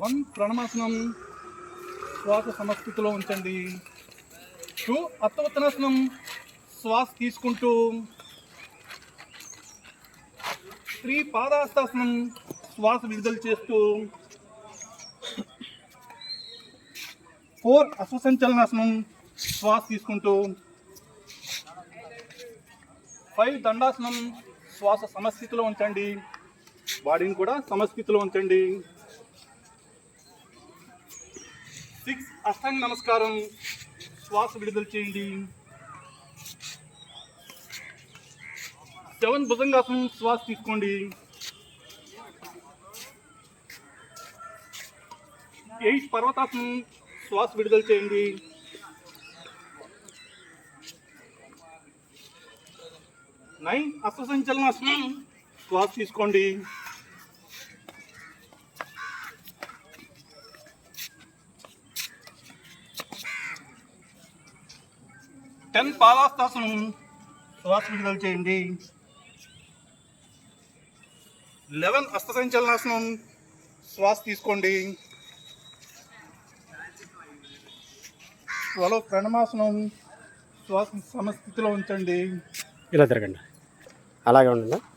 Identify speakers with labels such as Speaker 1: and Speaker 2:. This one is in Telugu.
Speaker 1: వన్ ప్రణమాసనం శ్వాస సమస్థితిలో ఉంచండి. టూ అత్తవత్తనాసనం శ్వాస తీసుకుంటూ త్రీ పాదాస్తాసనం శ్వాస విడుదల చేస్తూ ఫోర్ అశ్వసంచలనాసనం శ్వాస తీసుకుంటూ ఫైవ్ దండాసనం శ్వాస సమస్థితిలో ఉంచండి. బాడీని కూడా సమస్థితిలో ఉంచండి. సిక్స్ అష్టాంగ నమస్కారం. శ్వాస విడుదల చేయండి. సెవెన్ భుజంగాసనం శ్వాస తీసుకోండి. ఎయిట్ పర్వతాసనం శ్వాస విడుదల చేయండి. నైన్ అశ్వసంచలనాసనం శ్వాస తీసుకోండి. టెన్ పాదాస్తాసనం శ్వాస విడుదల చేయండి. లెవెన్ అస్తసంచలనాసనం శ్వాస తీసుకోండి. త్వరలో ప్రణమాసనం. శ్వాస సమస్థితిలో ఉంచండి.
Speaker 2: ఇలా తిరగండి. అలాగే ఉండండి.